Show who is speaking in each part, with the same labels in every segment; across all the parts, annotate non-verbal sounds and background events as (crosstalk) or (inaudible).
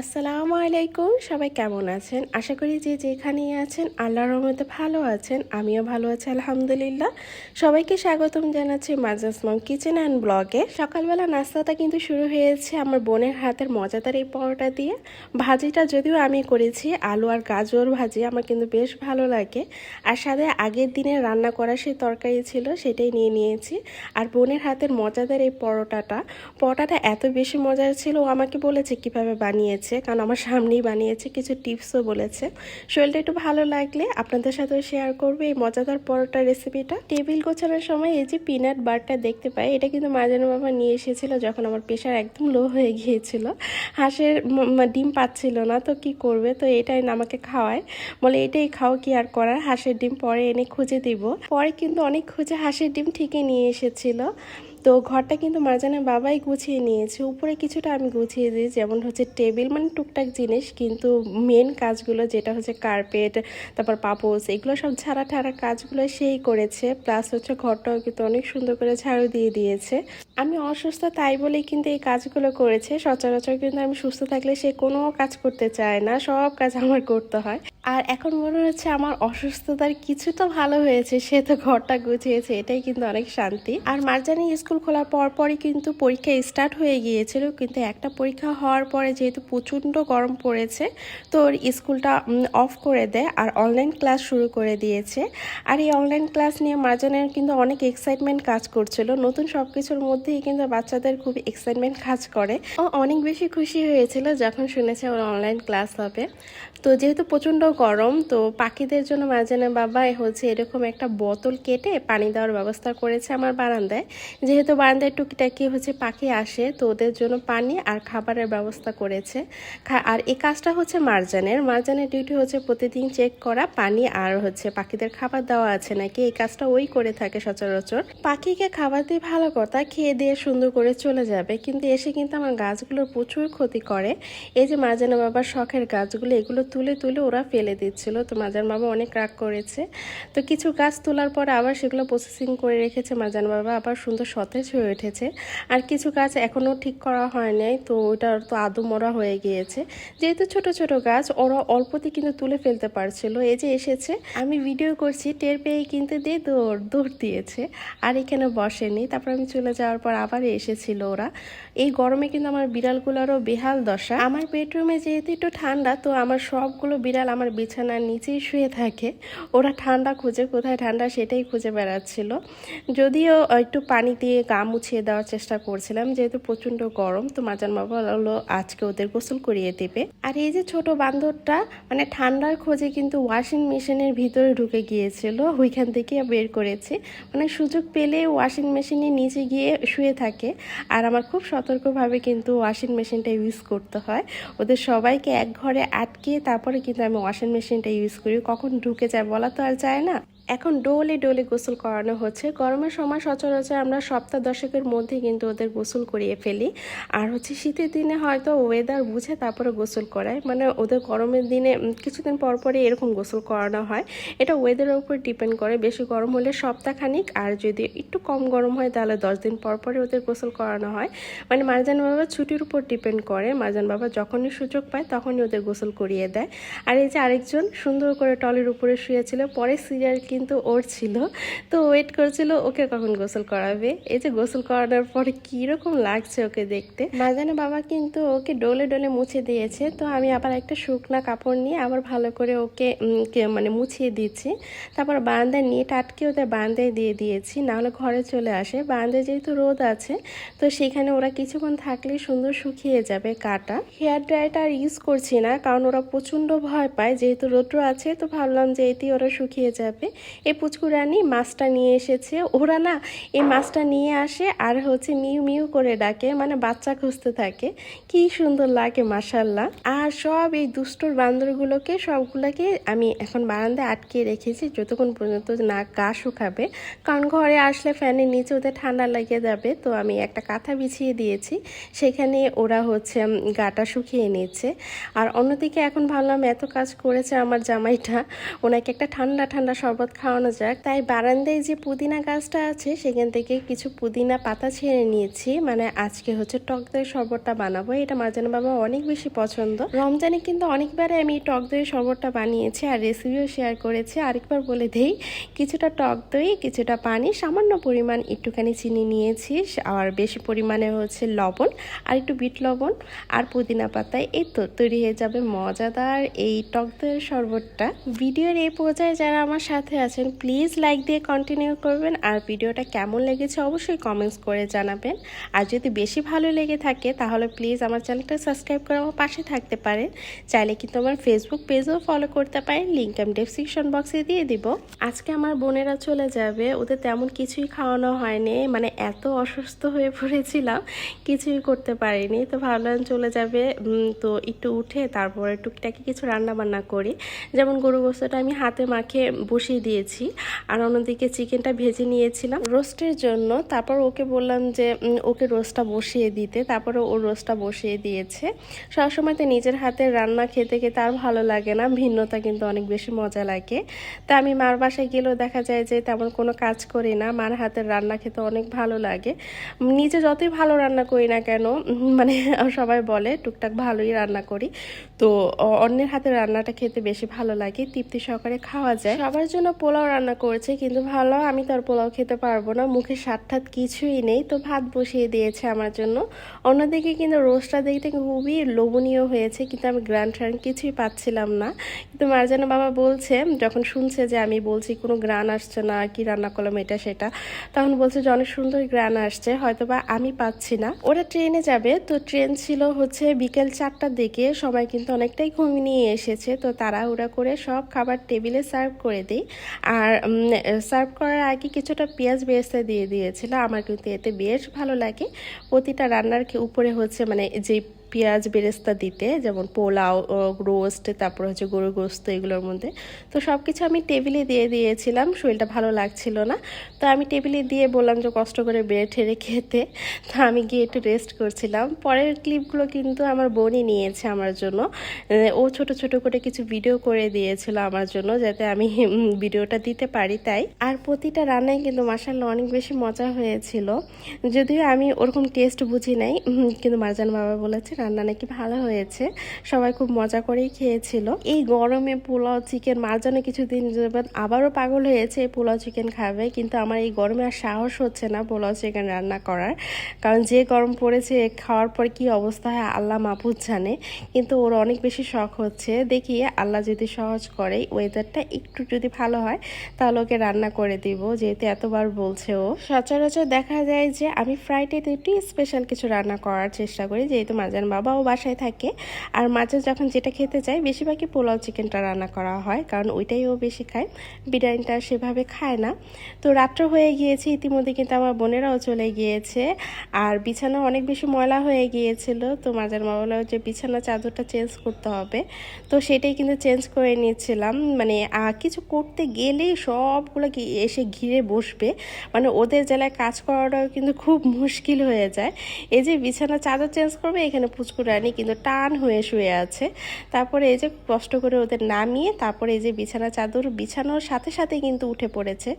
Speaker 1: আসসালামু আলাইকুম, সবাই কেমন আছেন? আশা করি যে যেখানেই আছেন, আল্লাহর রহমতে ভালো আছেন, আমিও ভালো আছি, আলহামদুলিল্লাহ। সবাইকে স্বাগতম জানাচ্ছি মাজাস মম কিচেন অ্যান্ড ব্লগে। সকালবেলা নাস্তাটা কিন্তু শুরু হয়েছে আমার বোনের হাতের মজাদার এই পরোটা দিয়ে। ভাজিটা যদিও আমি করেছি, আলু আর গাজর ভাজি, আমার কিন্তু বেশ ভালো লাগে। আর সাথে আগের দিনে রান্না করা সেই তরকারি ছিল, সেটাই নিয়ে নিয়েছি। আর বোনের হাতের মজাদার এই পরোটাটা পরোটাটা এত বেশি মজার ছিল, ও আমাকে বলেছে কীভাবে বানিয়েছে। কারণ আমার সামনেই বানিয়েছে কিছু টিপসও বলেছে। শরীরটা একটু ভালো লাগলে আপনাদের সাথেও শেয়ার করবে এই মজাদার পরোটা রেসিপিটা টেবিল গোছানোর সময় এই যে পিনাট বারটা দেখতে পাই, এটা কিন্তু মাজানো বাবা নিয়ে এসেছিল যখন আমার প্রেশার একদম লো হয়ে গিয়েছিল। হাঁসের ডিম পাচ্ছিল না, তো কি করবে? তো এটাই আমাকে খাওয়ায়। বলে এটাই খাও, কি আর করার? হাঁসের ডিম পরে এনে খুঁজে দিব। পরে কিন্তু অনেক খুঁজে হাঁসের ডিম ঠিকই নিয়ে এসেছিল। তো ঘরটা কিন্তু মার্জানের বাবাই গুছিয়ে নিয়েছে। উপরে কিছুটা আমি গুছিয়ে দিই যেমন হচ্ছে টেবিল মানে টুকটাক জিনিস, কিন্তু মেন কাজগুলো যেটা হচ্ছে কার্পেট তারপর পাপোস এগুলো সব ঝাড়া ঠাড়া কাজগুলো সেই করেছে। প্লাস হচ্ছে ঘরটাও কিন্তু অনেক সুন্দর করে ঝাড়ু দিয়ে দিয়েছে। আমি অসুস্থ তাই বলেই কিন্তু এই কাজগুলো করেছে। সচরাচর কিন্তু আমি সুস্থ থাকলে সে কোনো কাজ করতে চায় না, সব কাজ আমার করতে হয়। আর এখন মনে হচ্ছে আমার অসুস্থতার কিছু তো ভালো হয়েছে, সে তো ঘরটা গুছিয়েছে, এটাই কিন্তু অনেক শান্তি। আর মার্জানি স্কুল খোলার পর পরই কিন্তু পরীক্ষা স্টার্ট হয়ে গিয়েছিল, কিন্তু একটা পরীক্ষা হওয়ার পরে যেহেতু প্রচণ্ড গরম পড়েছে, তো ওর স্কুলটা অফ করে দেয় আর অনলাইন ক্লাস শুরু করে দিয়েছে। আর এই অনলাইন ক্লাস নিয়ে মার্জানের কিন্তু অনেক এক্সাইটমেন্ট কাজ করছিল, নতুন সব কিছুর মধ্যেই কিন্তু বাচ্চাদের খুব এক্সাইটমেন্ট কাজ করে। ও অনেক বেশি খুশি হয়েছিল যখন শুনেছে ওর অনলাইন ক্লাস হবে। তো যেহেতু প্রচণ্ড গরম, তো পাখিদের জন্য মাঝানে বাবা হচ্ছে এরকম একটা বোতল কেটে পানি দেওয়ার ব্যবস্থা করেছে আমার বারান্দায়। যেহেতু বারান্দায় টুকিটাকি হচ্ছে পাখি আসে, তো ওদের জন্য পানি আর খাবারের ব্যবস্থা করেছে। আর এই কাজটা হচ্ছে মার্জানের। মার্জানের ডিউটি হচ্ছে প্রতিদিন চেক করা, পানি আর হচ্ছে পাখিদের খাবার দেওয়া আছে নাকি? এই কাজটা ওই করে থাকে সচরাচর। পাখিকে খাবার দিয়ে ভালো কথা, খেয়ে দিয়ে সুন্দর করে চলে যাবে। কিন্তু এসে কিন্তু আমার গাছগুলোর প্রচুর ক্ষতি করে। এই যে মাজানা বাবার শখের গাছগুলো, এগুলো তুলে তুলে ওরা ফেলে দিচ্ছিল। তো মাজান বাবা অনেক রাগ করেছে। তো কিছু গাছ তোলার পর আবার সেগুলো প্রসেসিং করে রেখেছে মাজান বাবা, আবার সুন্দর সতেজ হয়ে উঠেছে। আর কিছু গাছ এখনও ঠিক করা হয় নাই, তো ওটা তো আদু মরা হয়ে গিয়েছে। যেহেতু ছোট ছোট গাছ, ওরা অল্পতে কিন্তু তুলে ফেলতে পারছিল। এই যে এসেছে, আমি ভিডিও করছি, টের পেয়ে কিন্তু দিয়ে দৌড় দৌড় দিয়েছে। আর এখানে বসেনি। তারপর আমি চলে যাওয়ার পর আবার এসেছিল ওরা। এই গরমে কিন্তু আমার বিড়ালগুলোরও বেহাল দশা। আমার বেডরুমে যেহেতু একটু ঠান্ডা, তো আমার সবগুলো বিড়াল আমার বিছানার নিচেই শুয়ে থাকে। ওরা ঠান্ডা খুঁজে কোথায় ঠান্ডা সেটাই খুঁজে বেড়াচ্ছিল। যদিও একটু পানি দিয়ে গা মুছিয়ে দেওয়ার চেষ্টা করছিলাম, যেহেতু প্রচণ্ড গরম, তো মাজান বাবা হলো আজকে ওদের গোসল করিয়ে দেবে। আর এই যে ছোট বান্দরটা মানে ঠান্ডার খোঁজে কিন্তু ওয়াশিং মেশিনের ভিতরে ঢুকে গিয়েছিল। ওইখান থেকে বের করেছে। মানে সুযোগ পেলে ওয়াশিং মেশিনের নিচে গিয়ে শুয়ে থাকে। আর আমার খুব সতর্কভাবে কিন্তু ওয়াশিং মেশিনটা ইউজ করতে হয়। ওদের সবাইকে এক ঘরে আটকে তারপরে কিন্তু আমি ওয়াশিং মেশিনটা ইউজ করি। কখন ঢুকে যায় বলা তো আর যায় না। এখন ডোলে ডোলে গোসল করানো হচ্ছে। গরমের সময় সচরাচর আমরা সপ্তাহ দশকের মধ্যে কিন্তু ওদের গোসল করিয়ে ফেলি। আর হচ্ছে শীতের দিনে হয়তো ওয়েদার বুঝে তারপরে গোসল করায়। মানে ওদের গরমের দিনে কিছুদিন পর পরই এরকম গোসল করানো হয়। এটা ওয়েদারের উপর ডিপেন্ড করে। বেশি গরম হলে সপ্তাহখানিক। আর যদি একটু কম গরম হয় তাহলে দশ দিন পর পরে ওদের গোসল করানো হয়। মানে মারজান বাবা ছুটির উপর ডিপেন্ড করে। মারজান বাবা যখনই সুযোগ পায় তখনই ওদের গোসল করিয়ে দেয়। আর এই যে আরেকজন সুন্দর করে টলের উপরে শুয়েছিল পরে সিরিয়াল কিন্তু ওর ছিল। তো ওয়েট করছিল, ওকে কখন গোসল করাবে? এই যে গোসল করানোর পরে কীরকম লাগছে ওকে দেখতে। মারজানা বাবা কিন্তু ওকে ডোলে ডোলে মুছে দিয়েছে। তো আমি আবার একটা শুকনা কাপড় নিয়ে আবার ভালো করে ওকে মানে মুছিয়ে দিচ্ছি। তারপর বারান্দায় নিয়ে টাটকে ওদের বারান্দায় দিয়ে দিয়েছি। নাহলে ঘরে চলে আসে। বারান্দায় যেহেতু রোদ আছে, তো সেখানে ওরা কিছুক্ষণ থাকলে সুন্দর শুকিয়ে যাবে কাটা। হেয়ার ড্রায়ারটা আর ইউজ করছি না, কারণ ওরা প্রচণ্ড ভয় পায়। যেহেতু রোদ্র আছে, তো ভাবলাম যে এতেই ওরা শুকিয়ে যাবে। এই পুচকুরানি মাছটা নিয়ে এসেছে। ওরা না এই মাছটা নিয়ে আসে আর হচ্ছে মিউ মিউ করে ডাকে মানে বাচ্চা খুঁজতে থাকে। কি সুন্দর লাগে মাসাল্লাহ আর সব এই দুষ্টর বান্দরগুলোকে সবগুলোকে আমি এখন বারান্দায় আটকে রেখেছি, যতক্ষণ পর্যন্ত না গা শুকাবে। কারণ ঘরে আসলে ফ্যানের নিচে ওদের ঠান্ডা লেগে যাবে, তো আমি একটা কাঁথা বিছিয়ে দিয়েছি। সেখানে ওরা হচ্ছে গাটা শুকিয়ে নিচ্ছে। আর অন্যদিকে এখন ভাবলাম, এত কাজ করেছে আমার জামাইটা, ওনাকে একটা ঠান্ডা ঠান্ডা শরবত খাওয়ানো যাক। তাই বারান্দায় যে পুদিনা গাছটা আছে, সেখান থেকে কিছু পুদিনা পাতা ছেড়ে নিয়েছি। মানে আজকে হচ্ছে টক দইয়ের শরবতটা বানাবো। এটা মার্জানা বাবা অনেক বেশি পছন্দ। রমজানে কিন্তু অনেকবারে আমি টক দইয়ের শরবতটা বানিয়েছি আর রেসিপিও শেয়ার করেছি। আরেকবার বলে দেই, কিছুটা টক দই, কিছুটা পানি, সামান্য পরিমাণ একটুখানি চিনি নিয়েছি, আর বেশি পরিমাণে হচ্ছে লবণ, আর একটু বিট লবণ, আর পুদিনা পাতায় এই তো তৈরি হয়ে যাবে মজাদার এই টক দইয়ের শরবতটা। ভিডিওর এই পর্যায়ে যারা আমার সাথে আছেন প্লিজ লাইক দিয়ে কন্টিনিউ করবেন। আর ভিডিওটা কেমন লেগেছে অবশ্যই কমেন্টস করে জানাবেন। আর যদি বেশি ভালো লেগে থাকে, তাহলে প্লিজ আমার চ্যানেলটা সাবস্ক্রাইব করে আমার পাশে থাকতে পারেন। চাইলে কিন্তু আমার ফেসবুক পেজও ফলো করতে পারেন। লিঙ্ক আমি ডেসক্রিপশন বক্সে দিয়ে দিব। আজকে আমার বোনেরা চলে যাবে। ওদের তেমন কিছুই খাওয়ানো হয়নি। মানে এত অসুস্থ হয়ে পড়েছিলাম, কিছুই করতে পারিনি। তো ভাবলাম চলে যাবে। তো একটু উঠে তারপরে টুকটাকি কিছু রান্না বান্না করি। যেমন গরু গোস্তটা আমি হাতে মাখে বসিয়ে দিয়েছি। আর অন্যদিকে চিকেনটা ভেজে নিয়েছিলাম। রোস্টের জন্য তারপর ওকে বললাম যে ওকে রোস্টটা বসিয়ে দিতে। তারপরে ও রোস্টটা বসিয়ে দিয়েছে। সবসময় তো নিজের হাতে রান্না খেতে খেতে আর ভালো লাগে না। ভিন্নতা কিন্তু অনেক বেশি মজা লাগে। তা আমি মার বাসায় গেলেও দেখা যায় যে, তেমন কোনো কাজ করি না। মার হাতের রান্না খেতে অনেক ভালো লাগে। নিজে যতই ভালো রান্না করি না কেন মানে (laughs) সবাই বলে, টুকটাক ভালোই রান্না করি। তো অন্যের হাতের রান্নাটা খেতে বেশি ভালো লাগে। তৃপ্তি সহকারে খাওয়া যায়। সবার জন্য পোলাও রান্না করেছে, কিন্তু ভালো, আমি তো আর পোলাও খেতে পারব না। মুখে স্বাদ ঠাত কিছুই নেই, তো ভাত বসিয়ে দিয়েছে আমার জন্য। অন্যদিকে কিন্তু রোস্টটা দেখতে খুবই লোভনীয় হয়েছে, কিন্তু আমি গ্রান্ড ট্রান্ড কিছুই পাচ্ছিলাম না। কিন্তু মারজানা বাবা বলছে, যখন শুনছে যে আমি বলছি কোনো গ্রান আসছে না, কি রান্না করলাম এটা, সেটা, তখন বলছে যে অনেক সুন্দর গ্রান আসছে হয়তো বা আমি পাচ্ছি না। ওরা ট্রেনে যাবে, তো ট্রেন ছিল হচ্ছে বিকেল চারটার দিকে সবাই কিন্তু অনেকটাই ঘুমিয়ে নিয়ে এসেছে, তো তারা ওরা করে সব খাবার টেবিলে সার্ভ করে দিই। আর সার্ভ করার আগে কিছুটা পেঁয়াজ বেরেস্তা দিয়ে দিয়েছিল। আমার কিন্তু এতে বেশ ভালো লাগে। প্রতিটা রান্নার উপরে হচ্ছে মানে যে পেঁয়াজ বেরেস্তা দিতে, যেমন পোলাও রোস্ট, তারপর হচ্ছে গরু গোস্ত এগুলোর মধ্যে। তো সব কিছু আমি টেবিলে দিয়ে দিয়েছিলাম, শরীরটা ভালো লাগছিল না। তো আমি টেবিলে দিয়ে বললাম যে কষ্ট করে বেড়ে ঠেড়ে খেতে। তো আমি গিয়ে একটু রেস্ট করছিলাম। পরের ক্লিপগুলো কিন্তু আমার বোনই নিয়েছে আমার জন্য। ও ছোট ছোট করে কিছু ভিডিও করে দিয়েছিল আমার জন্য, যাতে আমি ভিডিওটা দিতে পারি তাই। আর প্রতিটা রান্নায় কিন্তু মাসাল্লাহ অনেক বেশি মজা হয়েছিল। যদিও আমি ওরকম টেস্ট বুঝি নাই কিন্তু মারজান বাবা বলেছে রান্না নাকি ভালো হয়েছে। সবাই খুব মজা করেই খেয়েছিল। এই গরমে পোলাও চিকেন মারজানে কিছুদিন যাবত আবারও পাগল হয়েছে পোলাও চিকেন খাবে। কিন্তু আমার এই গরমে আর সাহস হচ্ছে না পোলাও চিকেন রান্না করার। কারণ যে গরম পড়েছে, খাওয়ার পর কি অবস্থা হয় আল্লাহ মাপুদ জানে। কিন্তু ওর অনেক বেশি শখ হচ্ছে। দেখি আল্লাহ যদি সহজ করে ওয়েদারটা একটু যদি ভালো হয়, তাহলে ওকে রান্না করে দিব, যেহেতু এতবার বলছে ও। সচরাচর দেখা যায় যে আমি ফ্রাইডেতে একটু স্পেশাল কিছু রান্না করার চেষ্টা করি, যেহেতু মাজান বাবাও বাসায় থাকে। আর মাঝে যখন যেটা খেতে চাই বেশিরভাগই পোলাও চিকেনটা রান্না করা হয়, কারণ ওইটাই ও বেশি খায়। বিরিয়ানিটা সেভাবে খায় না। তো রাত্র হয়ে গিয়েছে, ইতিমধ্যে কিন্তু আমার বোনেরাও চলে গিয়েছে। আর বিছানা অনেক বেশি ময়লা হয়ে গিয়েছিল। তো মাজার মা যে বিছানা চাদরটা চেঞ্জ করতে হবে। তো সেটাই কিন্তু চেঞ্জ করে নিয়েছিলাম। মানে কিছু করতে গেলেই সবগুলো এসে ঘিরে বসবে। মানে ওদের জেলায় কাজ করাটাও কিন্তু খুব মুশকিল হয়ে যায়। এই যে বিছানা চাদর চেঞ্জ করবে, এখানে পুচকুরানি কিন্তু টান হয়ে শুয়ে আছে। তারপরে এই যে কষ্ট করে ওদের নামিয়ে, তারপরে এই যে বিছানা চাদর বিছানোর সাথে সাথে কিন্তু উঠে পড়েছে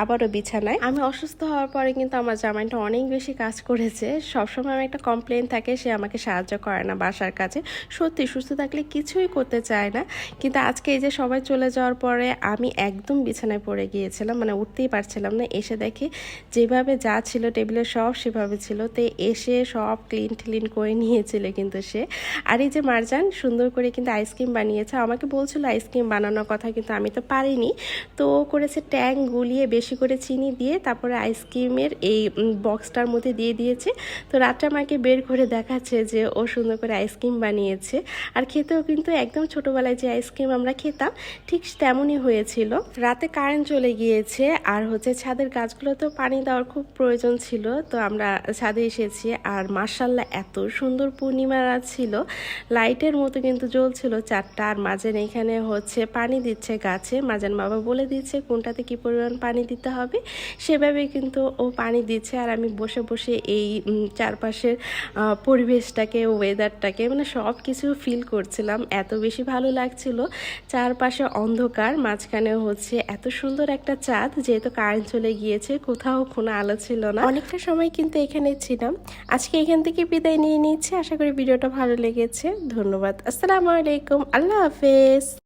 Speaker 1: আবারও বিছানায়। আমি অসুস্থ হওয়ার পরে কিন্তু আমার জামাইটা অনেক বেশি কাজ করেছে। সবসময় আমার একটা কমপ্লেন থাকে, সে আমাকে সাহায্য করে না বাসার কাছে সত্যি, সুস্থ থাকলে কিছুই করতে চায় না। কিন্তু আজকে এই যে সবাই চলে যাওয়ার পরে আমি একদম বিছানায় পড়ে গিয়েছিলাম মানে উঠতেই পারছিলাম না। এসে দেখি যেভাবে যা ছিল টেবিলে সব সেভাবে ছিল। তো এসে সব ক্লিন ক্লিন করে নিয়েছিল। কিন্তু সে। আর এই যে মারজান সুন্দর করে কিন্তু আইসক্রিম বানিয়েছে। আমাকে বলছিল আইসক্রিম বানানোর কথা কিন্তু আমি তো পারিনি। তো করেছে ট্যাং গুলিয়ে বেশি করে চিনি দিয়ে তারপরে আইসক্রিমের এই বক্সটার মধ্যে দিয়ে দিয়েছে। তো রাতটা আমাকে বের করে দেখাচ্ছে যে ও সুন্দর করে আইসক্রিম বানিয়েছে। আর খেতেও কিন্তু একদম ছোটোবেলায় যে আইসক্রিম আমরা খেতাম, ঠিক তেমনই হয়েছিল। রাতে কারেন্ট চলে গিয়েছে আর হচ্ছে ছাদের গাছগুলোতেও পানি দেওয়ার খুব প্রয়োজন ছিল। তো আমরা ছাদে এসেছি আর মার্শাল্লাহ এত সুন্দর পূর্ণিমা রাত ছিল। লাইটের মতো কিন্তু জ্বলছিল চারটা। আর মাঝেন এখানে হচ্ছে পানি দিচ্ছে গাছে। মাজান বাবা বলে দিচ্ছে কোনটাতে কি পরিমাণ পানি দিতে হবে। সেভাবে কিন্তু ও পানি দিচ্ছে। আর আমি বসে বসে এই চারপাশের পরিবেশটাকে ওয়েদারটাকে মানে সব কিছু ফিল করছিলাম। এত বেশি ভালো লাগছিল। চারপাশে অন্ধকার। মাঝখানে হচ্ছে এত সুন্দর একটা চাঁদ, যেহেতু কারেন্ট চলে গিয়েছে, কোথাও কোনো আলো ছিল না। অনেকটা সময় কিন্তু এখানে ছিলাম। আজকে এখান থেকে বিদায় নিয়ে নিচ্ছি। আশা করি ভিডিওটা ভালো লেগেছে। ধন্যবাদ। আসসালামু আলাইকুম। আল্লাহ হাফেজ।